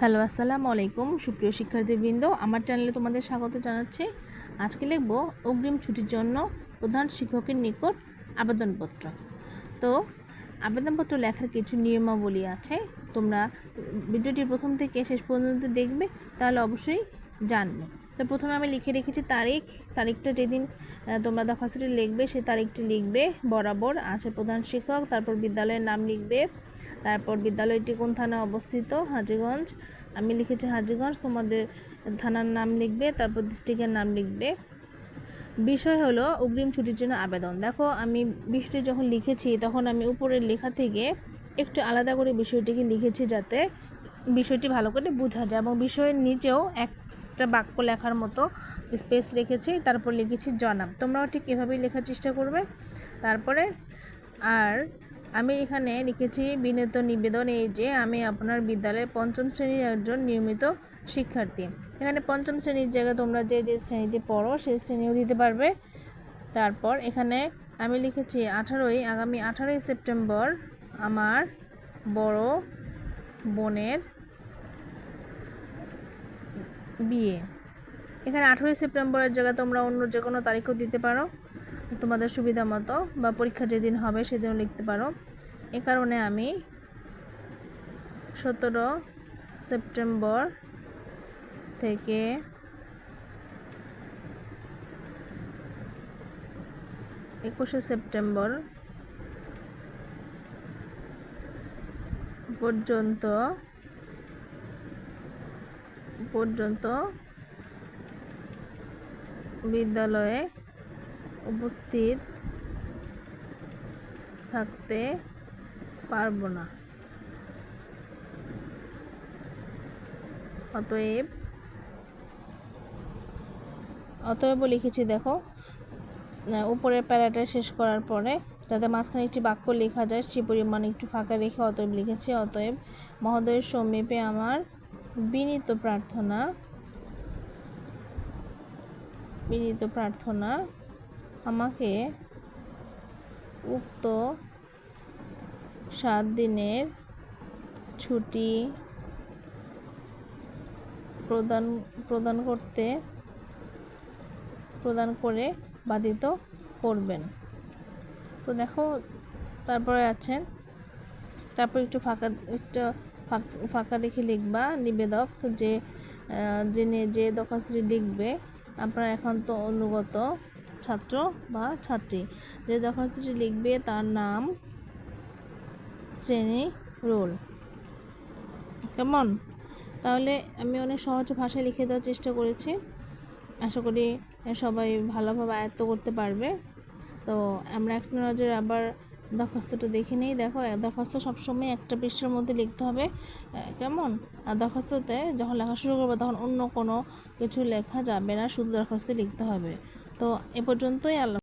Hello, আসসালামু আলাইকুম সুপ্রিয় শিক্ষার্থীবৃন্দ। আমার চ্যানেলে তোমাদের স্বাগত জানাচ্ছি। আজকে লিখব অগ্রিম ছুটির জন্য প্রধান শিক্ষকের নিকট আবেদনপত্র। তো আবেদনপত্র লেখার কিছু নিয়মাবলী আছে। তোমরা ভিডিওটি প্রথম থেকে শেষ পর্যন্ত দেখবে, তাহলে অবশ্যই জানবে। তো প্রথমে আমি লিখে রেখেছি তারিখ, তারিখটা যেদিন তোমরা দরখাস্তটি লিখবে, সেই তারিখটি লিখবে বরাবর। আছে প্রধান শিক্ষক, তারপর বিদ্যালয়ের নাম লিখবে, তারপর বিদ্যালয়টি কোন থানায় অবস্থিত? হাজিগঞ্জ। আমি লিখেছি হাজিগঞ্জ, তোমাদের থানার নাম লিখবে, তারপর ডিস্ট্রিক্টের নাম লিখবে। বিষয় হলো অগ্রিম ছুটির জন্য আবেদন। দেখো, আমি বিষয়টি যখন লিখেছি, তখন আমি উপরের লেখা থেকে একটু আলাদা করে বিষয়টিকে লিখেছি যাতে বিষয়টি ভালো করে বোঝা যায় এবং বিষয়ের নিচেও একটা বাক্য লেখার মতো স্পেস রেখেছি, তারপর লিখেছি জনাব। তোমরাও ঠিক এভাবেই লেখার চেষ্টা করবে। তারপরে আর আমি এখানে লিখেছি বিনীত নিবেদন এই যে আমি আপনার বিদ্যালয়ের পঞ্চম শ্রেণির একজন নিয়মিত শিক্ষার্থী। এখানে পঞ্চম শ্রেণির জায়গায় তোমরা যে যে শ্রেণীতে পড়ো সেই শ্রেণীও দিতে পারবে। তারপর এখানে আমি লিখেছি আঠারোই, আগামী আঠারোই সেপ্টেম্বর আমার বড় বোনের বিয়ে। এখানে আঠেরোই সেপ্টেম্বরের জায়গায় তোমরা অন্য যে কোনো তারিখও দিতে পারো। তোমাদের সুবিধা মতো বা পরীক্ষা যেদিন হবে সেদিনও লিখতে পারো। এ কারণে আমি সতেরো সেপ্টেম্বর থেকে একুশে সেপ্টেম্বর পর্যন্ত পর্যন্ত বিদ্যালয়ে উপস্থিত থাকতে পারব না। অতএব অতএব লিখেছি, দেখো উপরের প্যারাটা শেষ করার পরে যাতে মাঝখানে একটি বাক্য লেখা যায় সে পরিমাণে একটু ফাঁকা রেখে অতএব লিখেছি, অতএব মহোদয়ের সমীপে আমার বিনীত প্রার্থনা বিনীত প্রার্থনা আমাকে উক্ত সাত দিনের ছুটি প্রদান প্রদান করতে, প্রদান করে বাধিত করবেন। তো দেখো, তারপরে আছেন। তারপর একটু ফাঁকা, একটু ফাঁক- রেখে লিখবা, নিবেদক যে যিনি যে দরখাস্তটি লিখবে আপনার এখন তো অনুগত ছাত্র বা ছাত্রী। যে দরখাস্তটি লিখবে তার নাম, শ্রেণি, রোল। কেমন? তাহলে আমি অনেক সহজ ভাষায় লিখে দেওয়ার চেষ্টা করেছি। আশা করি সবাই ভালোভাবে আয়ত্ত করতে পারবে। তো আমরা একটা নজরে আবার দরখাস্তটা দেখে নেই। দেখো দরখাস্ত সবসময় একটা পৃষ্ঠার মধ্যে লিখতে হবে। কেমন? আর দরখাস্ততে যখন লেখা শুরু করবে, তখন অন্য কোনো কিছু লেখা যাবে না, শুধু দরখাস্তে লিখতে হবে। তো এ পর্যন্তই আল্লাহ